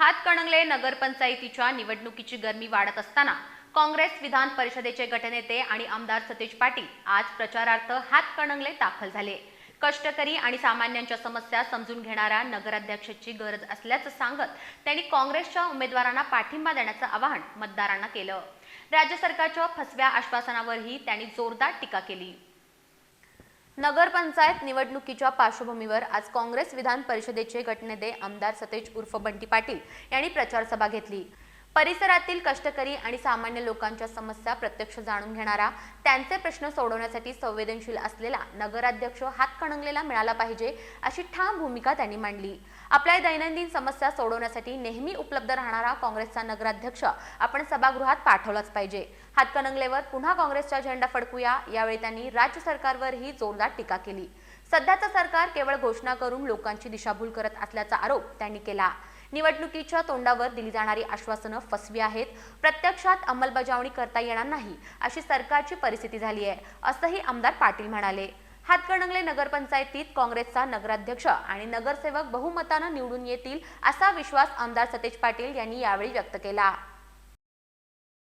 हातकणंगले नगरपंचायतीच्या निवडणुकीची गरमी वाढत असताना काँग्रेस विधान परिषदेचे गटनेते आणि आमदार सतीश पाटील आज प्रचारार्थ हातकणंगले दाखल झाले. कष्टकरी आणि सामान्यांच्या समस्या समजून घेणाऱ्या नगराध्यक्षाची गरज असल्याचं सांगत त्यांनी काँग्रेसच्या उमेदवारांना पाठिंबा देण्याचं आवाहन मतदारांना केलं. राज्य सरकारच्या फसव्या आश्वासनावरही त्यांनी जोरदार टीका केली. नगरपंचायत निवडणुकीच्या पार्श्वभूमीवर आज काँग्रेस विधान परिषदेचे गटनेते आमदार सतेज उर्फ बंटी पाटील यांनी प्रचार सभा घेतली. परिसरातील कष्टकरी आणि सामान्य लोकांच्या समस्या प्रत्यक्ष जाणून घेणारा त्यांचे प्रश्न सोडवण्यासाठी संवेदनशील असलेला नगराध्यक्ष हातकणंगलेला मिळाला पाहिजे अशी ठाम भूमिका त्यांनी मांडली. आपल्या दैनंदिन समस्या सोडवण्यासाठी नेहमी उपलब्ध राहणारा काँग्रेसचा नगराध्यक्ष आपण सभागृहात पाठवलाच पाहिजे. हातकणंगलेवर पुन्हा काँग्रेसचा झेंडा फडकूया यावेळी त्यांनी राज्य सरकारवरही जोरदार टीका केली. सध्याचं सरकार केवळ घोषणा करून लोकांची दिशाभूल करत असल्याचा आरोप त्यांनी केला. निवडणुकीच्या तोंडावर दिली जाणारी आश्वासनं फसवी आहेत. प्रत्यक्षात अंमलबजावणी करता येणार नाही अशी सरकारची परिस्थिती झाली आहे असंही आमदार पाटील म्हणाले. हातकणंगले नगरपंचायतीत काँग्रेसचा नगराध्यक्ष आणि नगरसेवक बहुमतानं निवडून येतील असा विश्वास आमदार सतेज पाटील यांनी यावेळी व्यक्त केला.